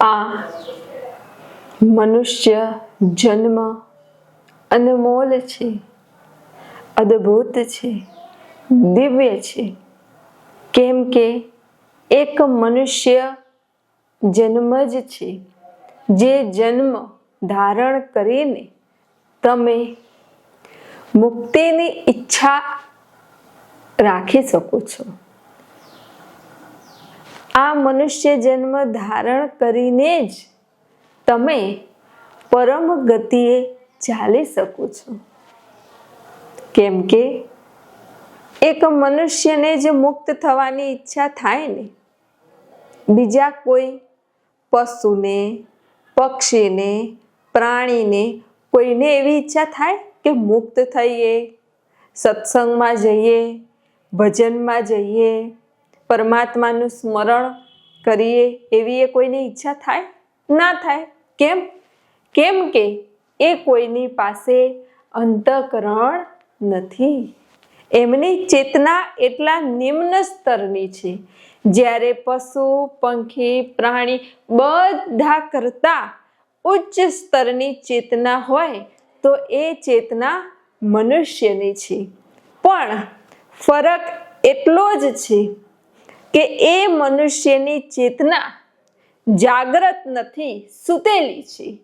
આ મનુષ્ય જન્મ અનમોલ છે, અદ્ભુત છે, દિવ્ય છે. કેમ કે એક મનુષ્ય જન્મ જ છે. જે જન્મ ધારણ કરીને તમે મુક્તિની ઈચ્છા રાખી શકો છો. આ મનુષ્ય જન્મ ધારણ કરીને જ તમે પરમ ગતિએ ચાલી શકો છો. કેમ કે એક મનુષ્યને જ મુક્ત થવાની ઈચ્છા થાય ને, બીજા કોઈ પશુને, પક્ષીને, પ્રાણીને, કોઈને એવી ઈચ્છા થાય કે મુક્ત થઈએ, સત્સંગમાં જઈએ, ભજનમાં જઈએ પરમાત્માનું સ્મરણ કરીએ એવી એ કોઈની ઈચ્છા થાય? ના થાય. કેમ? કેમ કે એ કોઈની પાસે અંતકરણ નથી. એમની ચેતના એટલા નિમ્ન સ્તરની છે. જ્યારે પશુ, પંખી, પ્રાણી બધા કરતાં ઉચ્ચ સ્તરની ચેતના હોય, તો એ ચેતના મનુષ્યની છે. પણ ફરક એટલો જ છે કે એ મનુષ્યની ચેતના જાગ્રત નથી, સૂતેલી છે.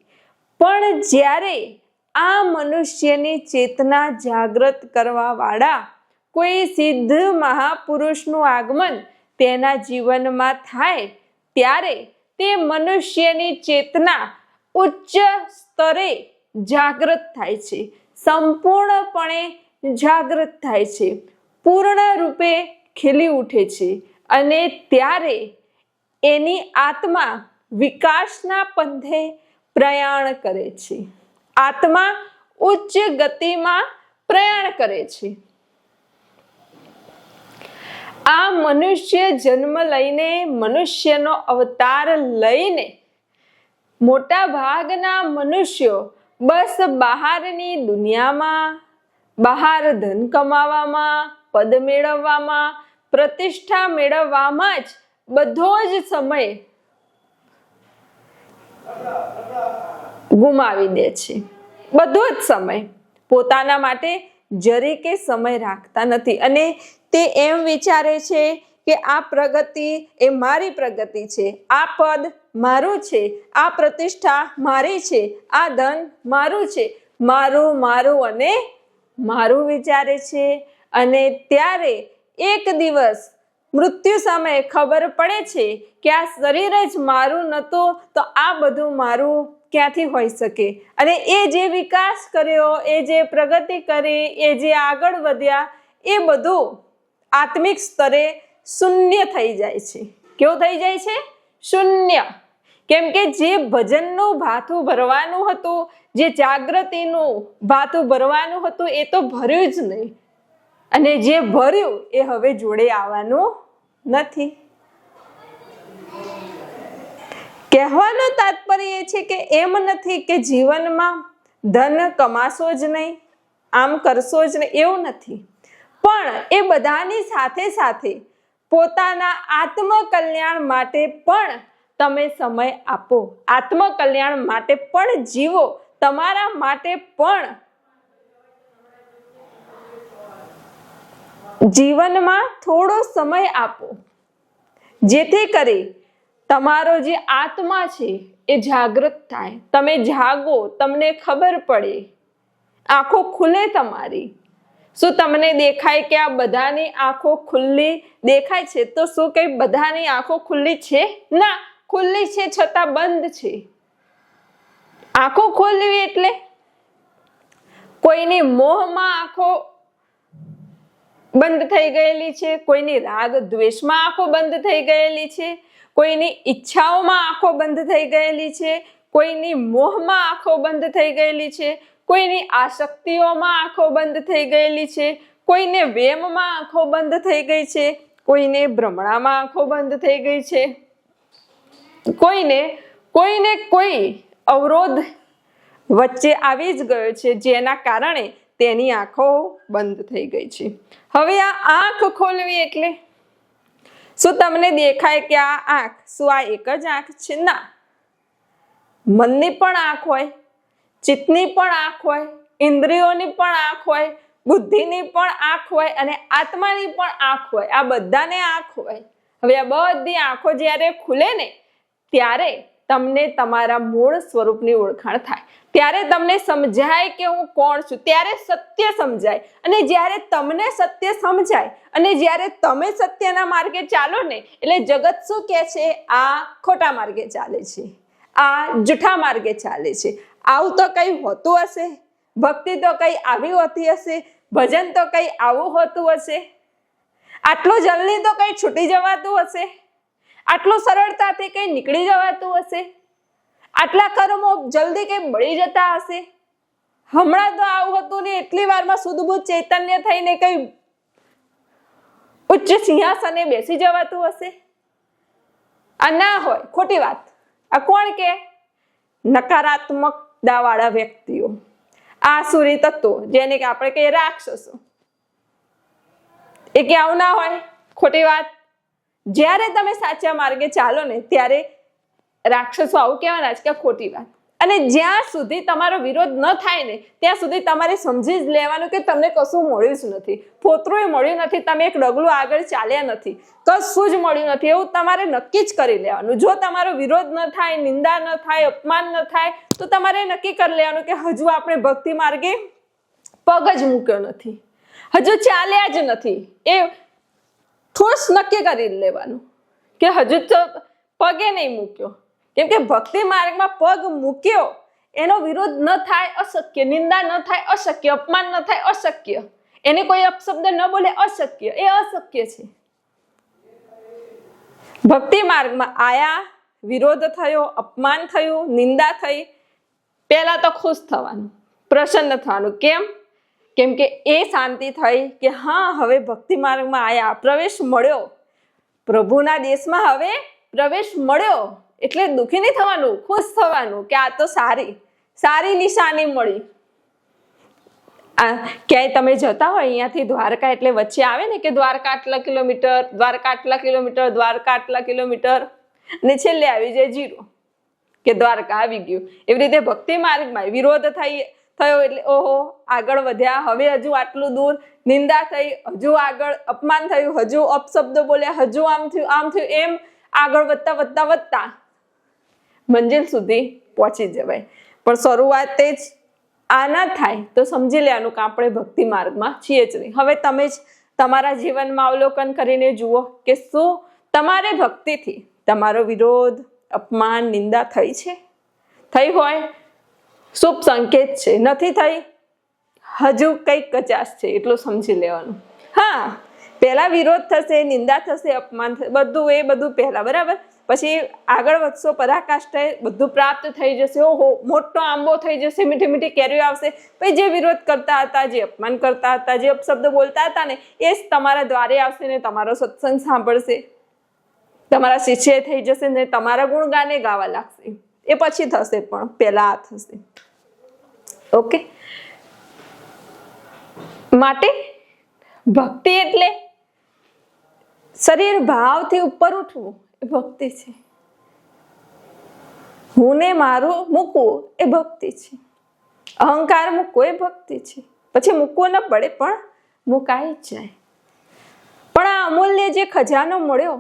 પણ જ્યારે આ મનુષ્યની ચેતના જાગ્રત કરવાવાળા કોઈ સિદ્ધ મહાપુરુષનું આગમન તેના જીવનમાં થાય, ત્યારે તે મનુષ્યની ચેતના ઉચ્ચ સ્તરે જાગૃત થાય છે, સંપૂર્ણપણે જાગૃત થાય છે, પૂર્ણ રૂપે ખીલી ઉઠે છે. અને ત્યારે એની આત્મા વિકાસના પંથે પ્રયાણ કરે છે. આત્મા ઉચ્ચ ગતિમાં પ્રયાણ કરે છે. આ મનુષ્ય જન્મ લઈને મનુષ્યનો અવતાર લઈને મોટા ભાગના મનુષ્યો બસ બહારની દુનિયામાં બહાર ધન કમાવામાં, પદ મેળવવામાં પ્રતિષ્ઠા મેળવવામાં જ બધો જ સમય ગુમાવી દે છે. બધો જ સમય પોતાના માટે જરીકે સમય રાખતા નથી. અને તે એમ વિચારે છે કે આ પ્રગતિ એ મારી પ્રગતિ છે. આ પદ મારું છે. આ પ્રતિષ્ઠા મારી છે. આ ધન મારું છે. મારું મારું અને મારું વિચારે છે. અને ત્યારે એક દિવસ મૃત્યુ સમયે ખબર પડે છે કે આ શરીર જ મારું નહોતું, તો આ બધું મારું ક્યાંથી હોઈ શકે? અને એ જે વિકાસ કર્યો, એ જે પ્રગતિ કરી, એ જે આગળ વધ્યા, એ બધું આત્મિક સ્તરે શૂન્ય થઈ જાય છે. કેવું થઈ જાય છે? શૂન્ય. કેમ કે જે ભજનનું ભાથું ભરવાનું હતું, જે જાગૃતિનું ભાથું ભરવાનું હતું, એ તો ભર્યું જ નહીં. અને જે ભર્યું એ હવે જોડે આવવાનું નથી. કહેવાનું તાત્પર્ય એ છે કે એમ નથી કે જીવનમાં ધન કમાશો જ નહીં, આમ કરશો જ નહીં, એવું નથી. પણ એ બધાની સાથે સાથે પોતાના આત્મકલ્યાણ માટે પણ તમે સમય આપો. આત્મકલ્યાણ માટે પણ જીવો. તમારા માટે પણ જીવનમાં થોડો સમય આપો. જેથી કરી તમારો જે આત્મા છે એ જાગૃત થાય. તમે જાગો, તમને ખબર પડે. આંખો ખુલે તમારી. શું તમને દેખાય કે આ બધાની આંખો ખુલ્લી દેખાય છે? તો શું કઈ બધાની આંખો ખુલ્લી છે? ના, ખુલ્લી છે છતાં બંધ છે. આંખો ખોલવી એટલે કોઈની મોહમાં આંખો બંધ થઈ ગયેલી છે, કોઈની રાગ દ્વેષમાં આંખો બંધ થઈ ગયેલી છે, કોઈની ઈચ્છાઓમાં આંખો બંધ થઈ ગયેલી છે, કોઈની મોહમાં આંખો બંધ થઈ ગયેલી છે, કોઈની આસક્તિઓમાં આંખો બંધ થઈ ગયેલી છે, કોઈને વેમમાં આંખો બંધ થઈ ગઈ છે, કોઈને ભ્રમણામાં આંખો બંધ થઈ ગઈ છે. કોઈને કોઈને કોઈ અવરોધ વચ્ચે આવી જ ગયો છે, જેના કારણે તેની આંખો બંધ થઈ ગઈ છે. હવે આ આંખ ખોલવી એટલે? શું તમને દેખાય કે આ આંખ, શું આ એક જ આંખ છે? ના. મનની પણ આંખ હોય, ચિત્તની પણ આંખ હોય, ઇન્દ્રિયોની પણ આંખ હોય, બુદ્ધિની પણ આંખ હોય અને આત્માની પણ આંખ હોય. આ બધાને આંખ હોય. હવે આ બધી આંખો જ્યારે ખુલે ને, ત્યારે તમને તમારા મૂળ સ્વરૂપની ઓળખાણ થાય. ત્યારે તમને સમજાય કે હું કોણ છું, ત્યારે સત્ય સમજાય. અને જ્યારે તમને સત્ય સમજાય, અને જ્યારે તમે સત્યના માર્ગે ચાલો ને, એટલે જગત શું કહે છે? આ ખોટા માર્ગે ચાલે છે, આ જૂઠા માર્ગે ચાલે છે. આવું તો કંઈ હોતું હશે? ભક્તિ તો કંઈ આવી હોતી હશે? ભજન તો કંઈ આવું હોતું હશે? આટલું જલ્દી તો કંઈ છૂટી જવાતું હશે? આટલું સરળતાથી કંઈ નીકળી જવાતું હશે? આટલા કર્મો જલ્દી કંઈ મળી જતા હશે? હમણાં તો આવું હતું ને એટલી વારમાં સુદબુદ ચૈતન્ય થઈને કંઈ ઉચ્ચ સિંહાસને બેસી જવાતું હશે? આ ના હોય, ખોટી વાત. આ કોણ કે? નકારાત્મકતા વાળા વ્યક્તિઓ. આસુરી તત્વો, જેને કે આપણે કહીએ રાક્ષસો. એ કે આવું ના હોય, ખોટી વાત. જ્યારે તમે સાચા માર્ગે ચાલો ને ત્યારે રાક્ષસો આવું કહેવાના છે કે ખોટી વાત. અને જ્યાં સુધી તમારો વિરોધ ન થાય ને, ત્યાં સુધી તમારે સમજી જ લેવાનું કે તમને કશું મળ્યું જ નથી. ફોતરું મળ્યું નથી, તમે એક ડગલું આગળ ચાલ્યા નથી. કશું જ મળ્યું નથી, એવું તમારે નક્કી જ કરી લેવાનું. જો તમારો વિરોધ ન થાય, નિંદા ન થાય, અપમાન ન થાય, તો તમારે નક્કી કરી લેવાનું કે હજુ આપણે ભક્તિ માર્ગે પગ જ મૂક્યો નથી. હજુ ચાલ્યા જ નથી. એ ઠોસ નક્કી કરી લેવાનું. કે હજુ તો પગે નહીં મૂક્યો. કેમ કે ભક્તિ માર્ગમાં પગ મૂક્યો, એનો વિરોધ ન થાય, અશક્ય, નિંદા ન થાય, અશક્ય, અપમાન ન થાય, અશક્ય. એને કોઈ અપશબ્દ ન બોલે, અશક્ય. એ અશક્ય છે. ભક્તિ માર્ગમાં આયા, વિરોધ થયો, અપમાન થયું, નિંદા થઈ, પહેલા તો ખુશ થવાનું, પ્રસન્ન થવાનું. કેમ? કેમ કે એ શાંતિ થઈ કે હા, હવે ભક્તિ માર્ગમાં આવ્યા પ્રવેશ મળ્યો. પ્રભુના દેશમાં હવે પ્રવેશ મળ્યો. એટલે દુઃખી નહીં થવાનું, ખુશ થવાનું કે આ તો સારી સારી નિશાની મળી. આ ક્યાંય તમે જતા હોય અહીંયાથી દ્વારકા એટલે વચ્ચે આવે ને કે દ્વારકા આટલા કિલોમીટર, દ્વારકા આટલા કિલોમીટર, દ્વારકા આટલા કિલોમીટર. અને છેલ્લે આવી જાય જીરો, કે દ્વારકા આવી ગયું. એવી રીતે ભક્તિ માર્ગમાં વિરોધ થઈ થયો એટલે ઓહો, આગળ વધ્યા. હવે હજુ આટલું દૂર નિંદા થઈ, હજુ આગળ અપમાન થયું, હજુ અપશબ્દો બોલ્યા, હજુ આમ થયું આમ થયું, એમ આગળ વધતા વધતા વધતા મંજિલ સુધી પહોંચી જવાય. પણ શરૂઆતે જ આ ના થાય તો સમજી લેવાનું કે આપણે ભક્તિ માર્ગમાં છીએ જ નહીં. હવે તમે જ તમારા જીવનમાં અવલોકન કરીને જુઓ કે શું તમારે ભક્તિથી તમારો વિરોધ, અપમાન, નિંદા થઈ છે? થઈ હોય શુભ સંકેત છે. નથી થઈ? હજુ કંઈક કચાશ છે, એટલું સમજી લેવાનું. હા, પહેલાં વિરોધ થશે, નિંદા થશે, અપમાન થશે, બધું એ બધું પહેલાં, બરાબર? પછી આગળ વધશો, પરાકાષ્ઠે બધું પ્રાપ્ત થઈ જશે. ઓહો, મોટો આંબો થઈ જશે, મીઠી મીઠી કેરીઓ આવશે. પછી જે વિરોધ કરતા હતા, જે અપમાન કરતા હતા, જે અપશબ્દ બોલતા હતા ને, એ જ તમારા દ્વારે આવશે ને તમારો સત્સંગ સાંભળશે. તમારા શિષ્ય થઈ જશે ને તમારા ગુણગાને ગાવા લાગશે. એ પછી થશે પણ, પહેલાં આ થશે. ઓકે માટે ભક્તિ એટલે શરીર ભાવથી ઉપર ઉઠવું એ ભક્તિ છે. હું ને મારું મૂકવું એ ભક્તિ છે. અહંકાર મૂકવો એ ભક્તિ છે. પછી મૂકવો ન પડે પણ મુકાઈ જાય. પણ આ અમૂલ્ય જે ખજાનો મળ્યો,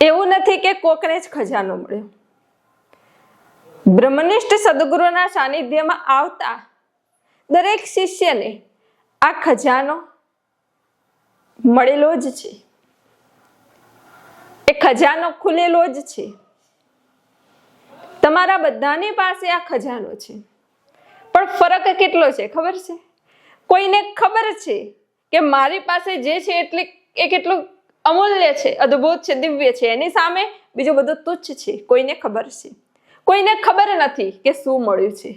એવું નથી કે કોકને જ ખજાનો મળ્યો. બ્રહ્મનિષ્ઠ સદગુરુના સાનિધ્યમાં આવતા દરેક શિષ્યને આ ખજાનો મળેલો જ છે. એ ખજાનો ખુલેલો જ છે. તમારા બધાની પાસે આ ખજાનો છે. પણ ફરક કેટલો છે ખબર છે? કોઈને ખબર છે કે મારી પાસે જે છે એટલે એ કેટલું અમૂલ્ય છે, અદ્ભુત છે, દિવ્ય છે. એની સામે બીજું બધું તુચ્છ છે. કોઈને ખબર છે. કોઈને ખબર નથી કે શું મળ્યું છે.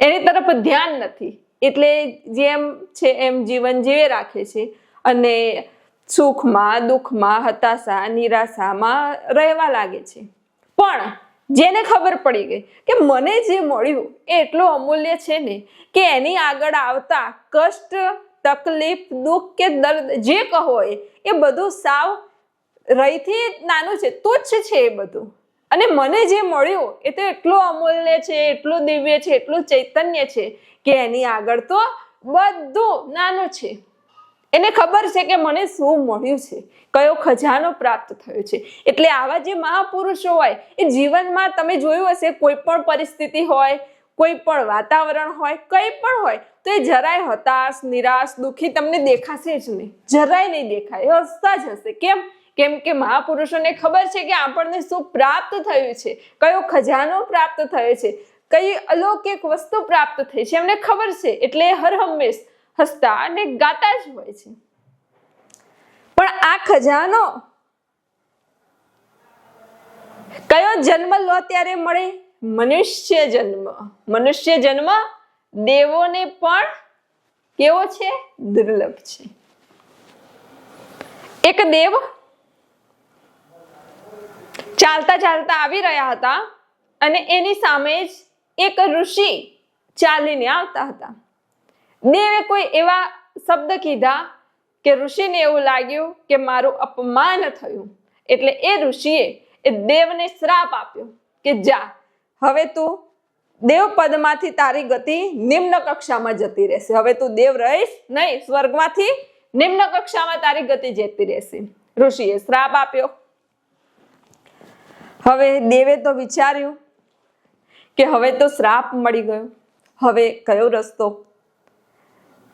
એની તરફ ધ્યાન નથી. એટલે જેમ છે એમ જીવન જીવે રાખે છે અને સુખમાં, દુઃખમાં, હતાશા, નિરાશામાં રહેવા લાગે છે. પણ જેને ખબર પડી ગઈ કે મને જે મળ્યું એ એટલું અમૂલ્ય છે ને કે એની આગળ આવતા કષ્ટ, તકલીફ, દુઃખ કે દર્દ જે કહો એ બધું સાવ રહીથી નાનું છે, તુચ્છ છે એ બધું. અને મને જે મળ્યું એ તો એટલું અમૂલ્ય છે, એટલું દિવ્ય છે, એટલું ચૈતન્ય છે કે એની આગળ તો બધું નાનું છે. એને ખબર છે કે મને શું મળ્યું છે, કયો ખજાનો પ્રાપ્ત થયો છે. એટલે આવા જે મહાપુરુષો હોય, એ જીવનમાં તમે જોયું હશે કોઈ પણ પરિસ્થિતિ હોય, કોઈ પણ વાતાવરણ હોય, કંઈ પણ હોય, તો એ જરાય હતાશ, નિરાશ, દુઃખી તમને દેખાશે જ નહીં. જરાય નહીં દેખાય. એ હસતા જ હશે. કેમ? કેમ કે મહાપુરુષોને ખબર છે કે આપણને શું પ્રાપ્ત થયું છે, કયો ખજાનો પ્રાપ્ત થયો છે, કઈ અલૌકિક વસ્તુ પ્રાપ્ત થઈ છે, એમને ખબર છે, એટલે હર હંમેશ હસતા અને ગાતા જ હોય છે. પણ આ ખજાનો કયો જન્મ લો ત્યારે મળે? મનુષ્ય જન્મ. મનુષ્ય જન્મ દેવોને પણ કેવો છે? દુર્લભ છે. એક દેવ ચાલતા ચાલતા આવી રહ્યા હતા અને એની સામે જ એક ઋષિ ચાલીને આવતા હતા. દેવે કોઈ એવા શબ્દ કીધા કે ઋષિને એવું લાગ્યું કે મારું અપમાન થયું. એટલે એ ઋષિએ એ દેવને શ્રાપ આપ્યો કે જા, હવે તું દેવ પદમાંથી તારી ગતિ નિમ્ન કક્ષામાં જતી રહેશે. હવે તું દેવ રહીશ નહીં, સ્વર્ગમાંથી નિમ્ન કક્ષામાં તારી ગતિ જતી રહેશે. ઋષિએ શ્રાપ આપ્યો. હવે દેવે તો વિચાર્યું કે હવે તો શ્રાપ મળી ગયો. હવે કયો રસ્તો?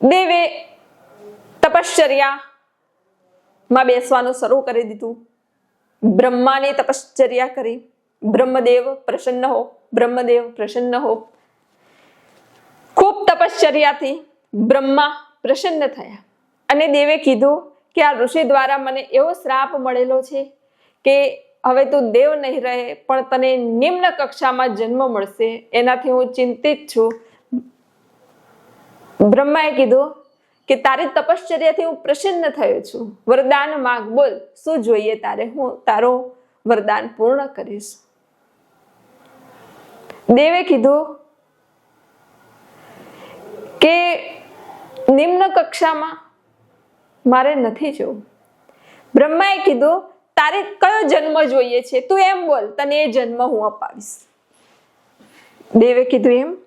દેવે તપશ્ચર્યામાં બેસવાનું શરૂ કરી દીધું. બ્રહ્માને તપશ્ચર્યા કરી. બ્રહ્મદેવ પ્રસન્ન હો, બ્રહ્મદેવ પ્રસન્ન હો. ખૂબ તપશ્ચર્યાથી બ્રહ્મા પ્રસન્ન થયા. અને દેવે કીધું કે આ ઋષિ દ્વારા મને એવો શ્રાપ મળેલો છે કે હવે તું દેવ નહીં રહે, પણ તને નિમ્ન કક્ષામાં જન્મ મળશે. એનાથી હું ચિંતિત છું. બ્રહ્માએ કીધું કે તારી તપશ્ચર્યાથી હું પ્રસન્ન થયો છું. વરદાન માગ, બોલ, શું જોઈએ તારે? હું તારો વરદાન પૂર્ણ કરીશ. દેવે કીધું કે નિમ્ન કક્ષામાં મારે નથી જવું. બ્રહ્માએ કીધું તારે કયો જન્મ જોઈએ છે? તું એમ બોલ, તને એ જન્મ હું અપાવીશ. દેવે કીધું એમ?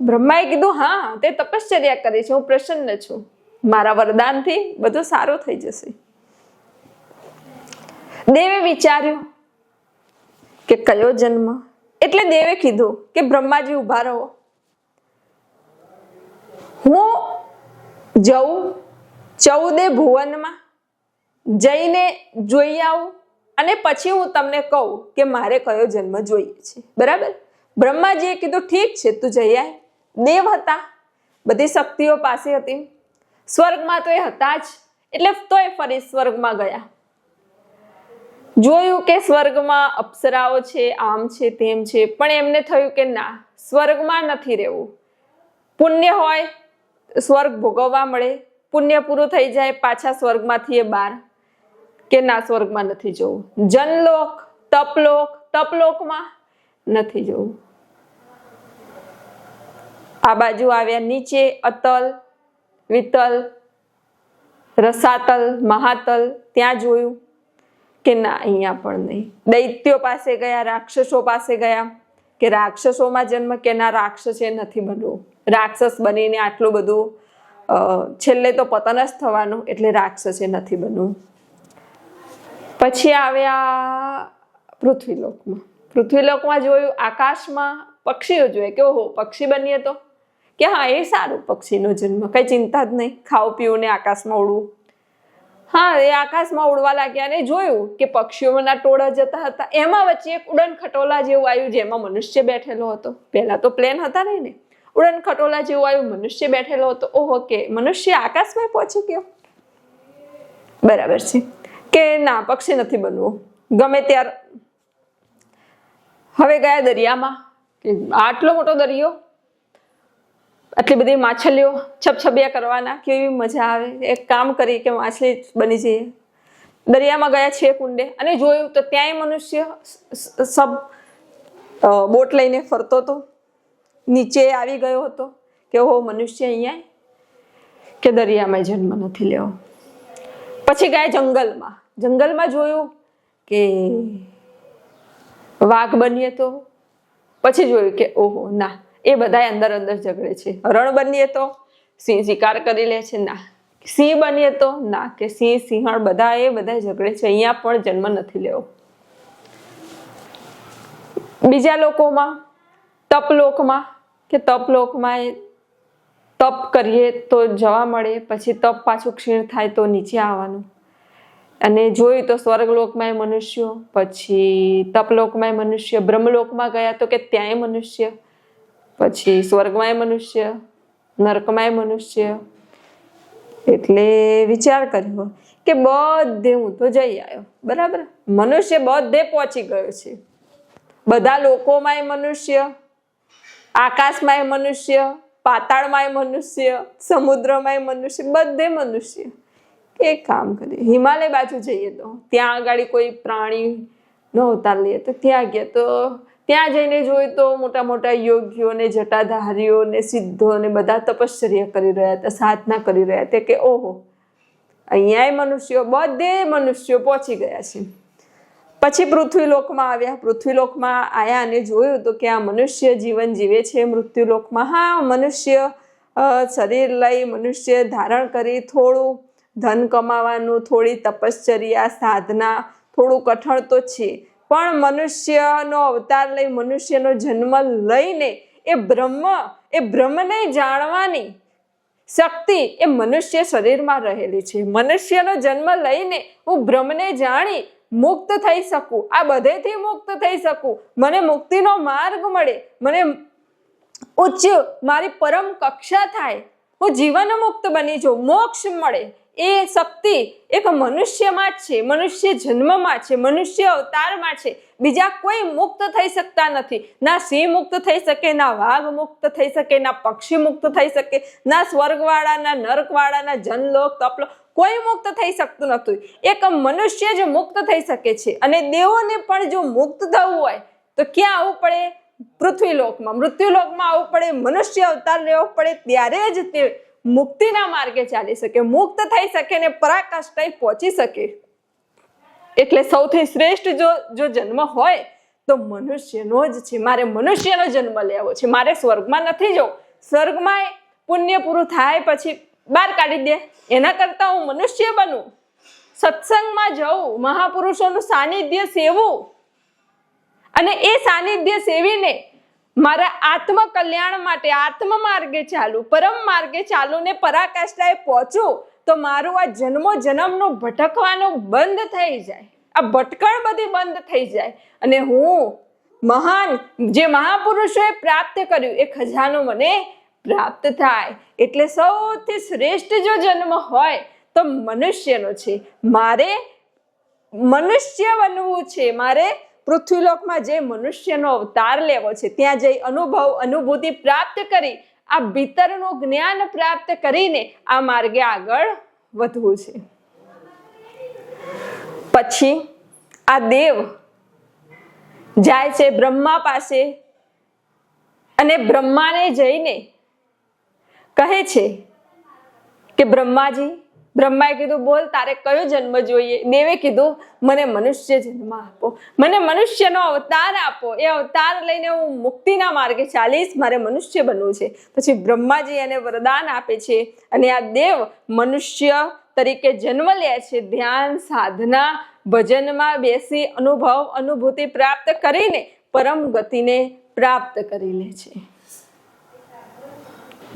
બ્રહ્માએ કીધું, હા તે તપશ્ચર્યા કરે છે, હું પ્રસન્ન છું. મારા વરદાનથી બધું સારું થઈ જશે. દેવે વિચાર્યું કે કયો જન્મ? એટલે દેવે કીધું કે, બ્રહ્માજી ઊભા રહો. હું જઉં ચૌદે ભુવનમાં જઈને જોઈ આવું અને પછી હું તમને કહું કે મારે કયો જન્મ જોઈએ છે. બરાબર? બ્રહ્માજીએ કીધું, ઠીક છે, તું જઈ આય. દેવ હતા. બધી શક્તિઓ પાસે હતી. સ્વર્ગમાં તો એ હતા જ. એટલે તોય ફરી સ્વર્ગમાં ગયા. જોયું કે સ્વર્ગમાં અપ્સરાઓ છે, આમ છે, તેમ છે, પણ એમને થયું કે ના, સ્વર્ગમાં નથી રહેવું. પુણ્ય હોય, સ્વર્ગ ભોગવવા મળે. પુણ્ય પૂરું થઈ જાય, પાછા સ્વર્ગમાંથી એ બહાર. કે ના સ્વર્ગમાં નથી જવું. જનલોક, તપલોક, તપલોકમાં નથી જવું. આ બાજુ આવ્યા નીચે અતલ, વિતલ, રસાતલ, મહાતલ. ત્યાં જોયું કે ના, અહીંયા પણ નહીં. દૈત્યો પાસે ગયા, રાક્ષસો પાસે ગયા કે રાક્ષસોમાં જન્મ કે ના, રાક્ષસે નથી બનવું. રાક્ષસ બનીને આટલું બધું છેલ્લે તો પતન જ થવાનું એટલે રાક્ષસે નથી બનવું. પછી આવ્યા પૃથ્વીલોકમાં. પૃથ્વીલોકમાં જોયું, આકાશમાં પક્ષીઓ જોઈએ કે ઓહો, પક્ષી બનીએ તો? કે હા, એ સારું, પક્ષીનો જન્મ. કઈ ચિંતા જ નહીં. ખાવું, પીવું ને આકાશમાં ઉડવું. હા, એ આકાશમાં ઉડવા લાગ્યા ને જોયું કે પક્ષીઓના ટોળા જતા હતા. એમાં વચ્ચે એક ઉડન ખટોલા જેવું આવ્યું, જેમાં મનુષ્ય બેઠેલો હતો. પહેલા તો પ્લેન હતા નહીં ને. ઉડન ખટોલા જેવું આવ્યું, મનુષ્ય બેઠેલો હતો. ઓહો, કે મનુષ્ય આકાશમાં પહોંચી ગયો? બરાબર છે. કે ના, પક્ષી નથી બનવું. ગમે ત્યાર. હવે ગયા દરિયામાં, કે આટલો મોટો દરિયો, આટલી બધી માછલીઓ છબછબિયા કરવાના, કેવી મજા આવે. એક કામ કરી કે માછલી બની જઈએ. દરિયામાં ગયા છે કુંડે, અને જોયું તો ત્યાંય મનુષ્ય સબ બોટ લઈને ફરતો હતો. નીચે આવી ગયો હતો, કે ઓહો, મનુષ્ય અહીંયા, કે દરિયામાં જન્મ નથી લેવો પછી ગયા જંગલમાં. જંગલમાં જોયું કે વાઘ બનીએ તો? પછી જોયું કે, ઓહો, ના, એ બધા અંદર અંદર ઝઘડે છે. હરણ બનીએ તો? સિંહ શિકાર કરી લે છે, ના. સિંહ બનીએ તો? ના, કે સિંહ, સિંહણ બધા એ બધા ઝઘડે છે, અહીંયા પણ જન્મ નથી લેવો. બીજા લોકોમાં તપલોકમાં કે તપલોકમાં એ તપ કરીએ તો જવા મળે, પછી તપ પાછું ક્ષીણ થાય તો નીચે આવવાનું. અને જોયું તો સ્વર્ગલોકમાં એ મનુષ્યો, પછી તપલોકમાં મનુષ્ય, બ્રહ્મલોકમાં ગયા તો કે ત્યાંય મનુષ્ય, પછી સ્વર્ગમાં મનુષ્ય, નર્કમાંય મનુષ્ય. એટલે વિચાર કર્યો કે બધે હું તો જઈ આવ્યો બરાબર? મનુષ્ય બધે પહોંચી ગયો છે. બધા લોકોમાં મનુષ્ય આકાશમાં મનુષ્ય પાતાળમાં મનુષ્ય સમુદ્રમાં મનુષ્ય, બધે મનુષ્ય. એક કામ કરીએ? હિમાલય બાજુ જઈએ તો? ત્યાં આગળ કોઈ પ્રાણી નો અવતાર લઈએ તો ત્યાં ગયા. તો ત્યાં જઈને જોયું તો મોટા મોટા યોગીઓ ને જટાધારીઓ ને સિદ્ધો ને બધા તપશ્ચર્યા કરી રહ્યા હતા, સાધના કરી રહ્યા હતા કે, ઓહો, અહીંયાય મનુષ્યો, બધે મનુષ્યો પહોંચી ગયા છે. પછી પૃથ્વીલોકમાં આવ્યા. પૃથ્વીલોકમાં આવ્યા અને જોયું તો કે આ મનુષ્ય જીવન જીવે છે. મૃત્યુલોકમાં, હા, મનુષ્ય શરીર લઈ મનુષ્ય ધારણ કરી થોડું ધન કમાવાનું, થોડી તપશ્ચર્યા, સાધના થોડું કઠણ તો છે. પણ મનુષ્યનો અવતાર લઈ, મનુષ્યનો જન્મ લઈને એ બ્રહ્મ, એ બ્રહ્મને જાણવાની શક્તિ એ મનુષ્ય શરીરમાં રહેલી છે. મનુષ્યનો જન્મ લઈને હું બ્રહ્મને જાણી મુક્ત થઈ શકું. આ બધેથી મુક્ત થઈ શકું. મને મુક્તિનો માર્ગ મળે. મને ઉચ્ચ મારી પરમ કક્ષા થાય. હું જીવન મુક્ત બની જાઉં. મોક્ષ મળે. એ શક્તિ એક મનુષ્યમાં જ છે, મનુષ્ય જન્મમાં છે, મનુષ્ય અવતારમાં છે. બીજા કોઈ મુક્ત થઈ શકતા નથી. ના સિંહ મુક્ત થઈ શકે, ના વાઘ મુક્ત થઈ શકે, ના પક્ષી મુક્ત થઈ શકે, ના સ્વર્ગવાળા, ના નર્કવાળા, ના જનલોક તપલોક કોઈ મુક્ત થઈ શકતું નથી. એક મનુષ્ય જ મુક્ત થઈ શકે છે અને દેવોને પણ જો મુક્ત થવું હોય, તો ક્યાં આવવું પડે? પૃથ્વીલોકમાં. મૃત્યુલોકમાં આવવું પડે, મનુષ્ય અવતાર લેવો પડે, ત્યારે જ તે મુક્તિના માર્ગે ચાલી શકે, મુક્ત થઈ શકે ને પરાકાષ્ઠાએ પહોંચી શકે. એટલે સૌથી શ્રેષ્ઠ જો જો જન્મ હોય તો મનુષ્યનો જ છે. મારે મનુષ્યનો જન્મ લેવો છે. મારે સ્વર્ગમાં નથી જવું. સ્વર્ગમાં પુણ્ય પૂરું થાય પછી બહાર કાઢી દે. એના કરતાં હું મનુષ્ય બનું. સત્સંગમાં જવું મહાપુરુષોનું સાનિધ્ય સેવું. અને એ સાનિધ્ય સેવીને મારા આત્મ કલ્યાણ માટે આત્મ માર્ગે ચાલુ, પરમ માર્ગે ચાલુ ને પરાકાષ્ઠાએ પહોંચું, તો મારું આ જન્મો જન્મનું ભટકવાનું બંધ થઈ જાય. આ ભટકણ બધી બંધ થઈ જાય. અને હું મહાન, જે મહાપુરુષોએ પ્રાપ્ત કર્યું, એ ખજાનો મને પ્રાપ્ત થાય. એટલે સૌથી શ્રેષ્ઠ જો જન્મ હોય, તો મનુષ્યનો છે. મારે મનુષ્ય બનવું છે. મારે પૃથ્વીલોકમાં જે મનુષ્યનો અવતાર લેવો છે, ત્યાં જઈ અનુભવ, અનુભૂતિ પ્રાપ્ત કરી, આ ભીતરનું જ્ઞાન પ્રાપ્ત કરીને આ માર્ગે આગળ વધવું છે. પછી આ દેવ જાય છે બ્રહ્મા પાસે અને બ્રહ્માને જઈને કહે છે કે બ્રહ્માજી બ્રહ્માએ કીધું, બોલ, તારે કયો જન્મ જોઈએ? દેવે કીધું, મને મનુષ્ય જન્મ આપો. મને મનુષ્યનો અવતાર આપો. એ અવતાર લઈને હું મુક્તિના માર્ગે ચાલીશ. મારે મનુષ્ય બનવું છે. પછી બ્રહ્માજી એને વરદાન આપે છે અને આ દેવ મનુષ્ય તરીકે જન્મ લે છે. ધ્યાન, સાધના, ભજનમાં બેસી અનુભવ, અનુભૂતિ પ્રાપ્ત કરીને પરમ ગતિને પ્રાપ્ત કરી લે છે.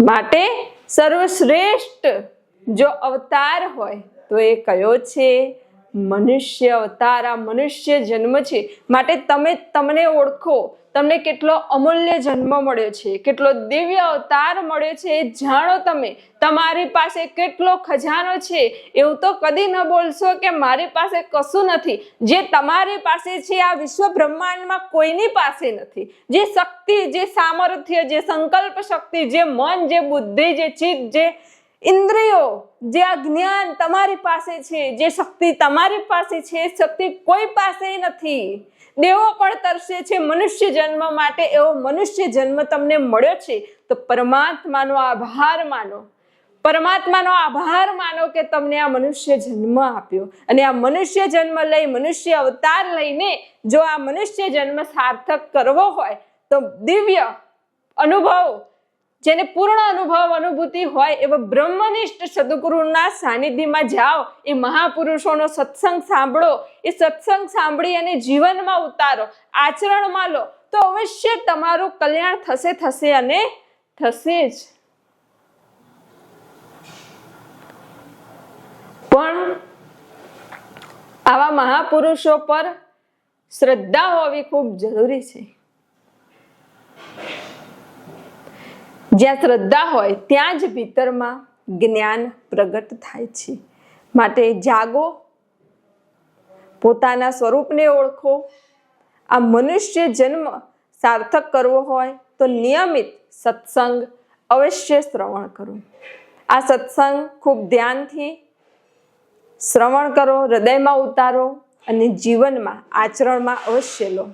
માટે સર્વશ્રેષ્ઠ જો અવતાર હોય, તો એ કયો છે? મનુષ્ય અવતાર. આ મનુષ્ય જન્મ છે. માટે તમે, તમને ઓળખો, તમને કેટલો અમૂલ્ય જન્મ મળ્યો છે, કેટલો દિવ્ય અવતાર મળ્યો છે, એ જાણો તમે. તમારી પાસે કેટલો ખજાનો છે, એવું તો કદી ન બોલશો કે મારી પાસે કશું નથી. જે તમારી પાસે છે, આ વિશ્વ બ્રહ્માંડમાં કોઈની પાસે નથી. જે શક્તિ, જે સામર્થ્ય, જે સંકલ્પ શક્તિ, જે મન, જે બુદ્ધિ, જે ચિત્ત, જે ઇન્દ્રિયો જે આ જ્ઞાન તમારી પાસે છે, જે શક્તિ તમારી પાસે છે શક્તિ કોઈ પાસે નથી. દેવો પણ તરસે છે મનુષ્ય જન્મ માટે, એવો મનુષ્ય જન્મ તમને મળ્યો છે. તો પરમાત્માનો આભાર માનો. પરમાત્માનો આભાર માનો કે તમને આ મનુષ્ય જન્મ આપ્યો. અને આ મનુષ્ય જન્મ લઈ, મનુષ્ય અવતાર લઈને જો આ મનુષ્ય જન્મ સાર્થક કરવો હોય, તો દિવ્ય અનુભવ જેને પૂર્ણ અનુભવ અનુભૂતિ હોય એવા બ્રહ્મનિષ્ઠ સદગુરુના સાનિધ્યમાં જાઓ, એ મહાપુરુષોનો સત્સંગ સાંભળો, એ સત્સંગ સાંભળી અને જીવનમાં ઉતારો, આચરણમાં લો, તો અવશ્ય તમારું કલ્યાણ થશે થશે અને થશે જ. પણ આવા મહાપુરુષો પર શ્રદ્ધા હોવી ખૂબ જરૂરી છે. જ્યાં શ્રદ્ધા હોય, ત્યાં જ ભીતરમાં જ્ઞાન પ્રગટ થાય છે. માટે જાગો, પોતાના સ્વરૂપને ઓળખો. આ મનુષ્ય જન્મ સાર્થક કરવો હોય, તો નિયમિત સત્સંગ અવશ્ય શ્રવણ કરો. આ સત્સંગ ખૂબ ધ્યાનથી શ્રવણ કરો, હૃદયમાં ઉતારો અને જીવનમાં આચરણમાં અવશ્ય લો.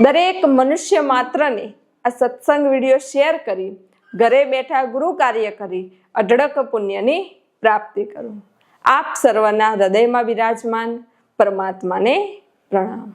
દરેક મનુષ્ય માત્રને આ સત્સંગ વીડિયો શેર કરી, ઘરે બેઠા ગુરુ કાર્ય કરી, અઢળક પુણ્યની પ્રાપ્તિ કરો. આપ સર્વના હૃદયમાં બિરાજમાન પરમાત્માને પ્રણામ.